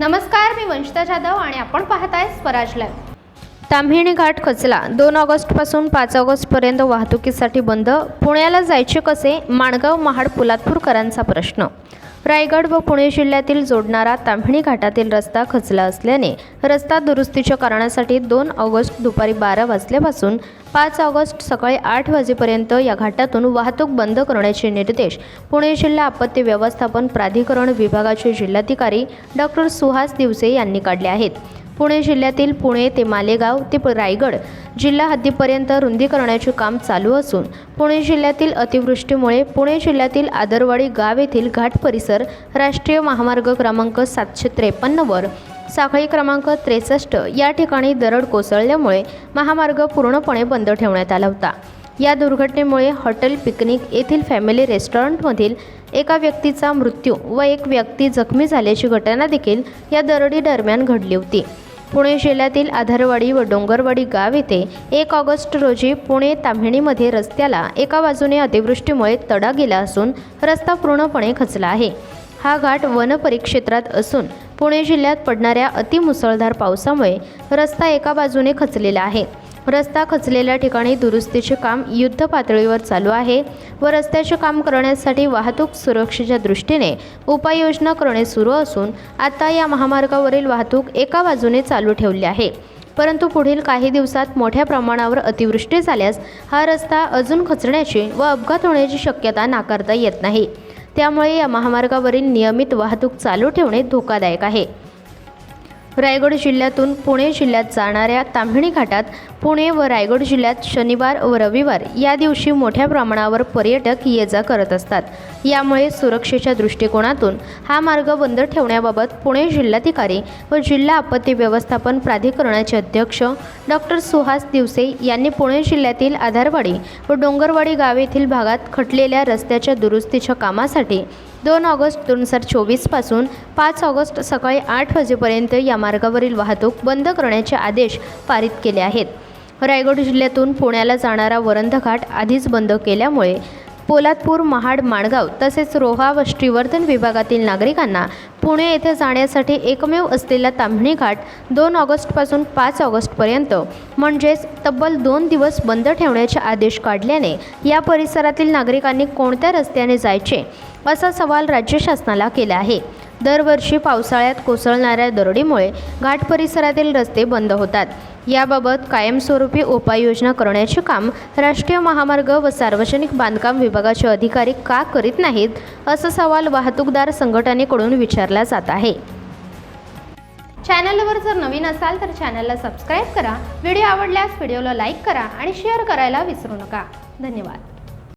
नमस्कार मी वंशिता जाधव आणि आपण पाहताय स्वराज लाईव्ह. ताम्हिणी घाट खचला. दोन ऑगस्टपासून पाच ऑगस्टपर्यंत वाहतुकीसाठी बंद. पुण्याला जायचे कसे? माणगाव महाड पुलातपूरकरांचा प्रश्न रायगड व पुणे जिल्ह्यातील जोडणारा तांभणी घाटातील रस्ता खचला असल्याने रस्ता दुरुस्तीच्या कारणासाठी दोन ऑगस्ट दुपारी बारा वाजल्यापासून पाच ऑगस्ट सकाळी आठ वाजेपर्यंत या घाटातून वाहतूक बंद करण्याचे निर्देश पुणे जिल्हा आपत्ती व्यवस्थापन प्राधिकरण विभागाचे जिल्हाधिकारी डॉक्टर सुहास दिवसे यांनी काढले आहेत. पुणे जिल्ह्यातील पुणे ते मालेगाव ते रायगड जिल्हा हद्दीपर्यंत रुंदी करण्याचे काम चालू असून पुणे जिल्ह्यातील अतिवृष्टीमुळे पुणे जिल्ह्यातील आदरवाडी गाव येथील घाट परिसर राष्ट्रीय महामार्ग क्रमांक सातशे त्रेपन्नवर साखळी क्रमांक त्रेसष्ट या ठिकाणी दरड कोसळल्यामुळे महामार्ग पूर्णपणे बंद ठेवण्यात आला होता. या दुर्घटनेमुळे हॉटेल पिकनिक येथील फॅमिली रेस्टॉरंटमधील एका व्यक्तीचा मृत्यू व एक व्यक्ती जखमी झाल्याची घटना देखील या दरडी दरम्यान घडली होती. पुणे जिल्ह्यातील आधारवाडी व डोंगरवाडी गाव येथे एक ऑगस्ट रोजी पुणे ताम्हिणीमध्ये रस्त्याला एका बाजूने अतिवृष्टीमुळे तडा गेला असून रस्ता पूर्णपणे खचला आहे. हा घाट वनपरिक्षेत्रात असून पुणे जिल्ह्यात पडणाऱ्या अतिमुसळधार पावसामुळे रस्ता एका बाजूने खचलेला आहे. रस्ता खचलेल्या ठिकाणी दुरुस्तीचे काम युद्ध पातळीवर चालू आहे व रस्त्याचे काम करण्यासाठी वाहतूक सुरक्षेच्या दृष्टीने उपाययोजना करणे सुरू असून आता या महामार्गावरील वाहतूक एका बाजूने चालू ठेवली आहे. परंतु पुढील काही दिवसात मोठ्या प्रमाणावर अतिवृष्टी झाल्यास हा रस्ता अजून खचण्याची व अपघात होण्याची शक्यता नाकारता येत नाही. त्यामुळे या महामार्गावरील नियमित वाहतूक चालू ठेवणे धोकादायक आहे. रायगड जिल्ह्यातून पुणे जिल्ह्यात जाणाऱ्या ताम्हिणी घाटात पुणे व रायगड जिल्ह्यात शनिवार व रविवार या दिवशी मोठ्या प्रमाणावर पर्यटक ये जा करत असतात. यामुळे सुरक्षेच्या दृष्टिकोनातून हा मार्ग बंद ठेवण्याबाबत पुणे जिल्हाधिकारी व जिल्हा आपत्ती व्यवस्थापन प्राधिकरणाचे अध्यक्ष डॉक्टर सुहास दिवसे यांनी पुणे जिल्ह्यातील आधारवाडी व डोंगरवाडी गाव येथील भागात खटलेल्या रस्त्याच्या दुरुस्तीच्या कामासाठी दोन ऑगस्ट दोन हजार चोवीसपासून पाच ऑगस्ट सकाळी आठ वाजेपर्यंत या मार्गावरील वाहतूक बंद करण्याचे आदेश पारित केले आहेत. रायगड जिल्ह्यातून पुण्याला जाणारा वरंधघाट आधीच बंद केल्यामुळे पोलादपूर महाड माणगाव तसेच रोहा व श्रीवर्धन विभागातील नागरिकांना पुणे येथे जाण्यासाठी एकमेव असलेला ताम्हिणी घाट दोन ऑगस्टपासून पाच ऑगस्टपर्यंत म्हणजेच तब्बल दोन दिवस बंद ठेवण्याचे आदेश काढल्याने या परिसरातील नागरिकांनी कोणत्या रस्त्याने जायचे असा सवाल राज्य शासनाला केला आहे. दरवर्षी पावसाळ्यात कोसळणाऱ्या दरडीमुळे घाट परिसरातील रस्ते बंद होतात. याबाबत कायमस्वरूपी उपाययोजना करण्याचे काम राष्ट्रीय महामार्ग व सार्वजनिक बांधकाम विभागाचे अधिकारी का करीत नाहीत असा सवाल वाहतूकदार संघटनेकडून विचारला जात आहे. चॅनलवर जर नवीन असाल तर चॅनलला सबस्क्राईब करा व्हिडिओ आवडल्यास व्हिडिओला लाईक करा आणि शेअर करायला विसरू नका. धन्यवाद.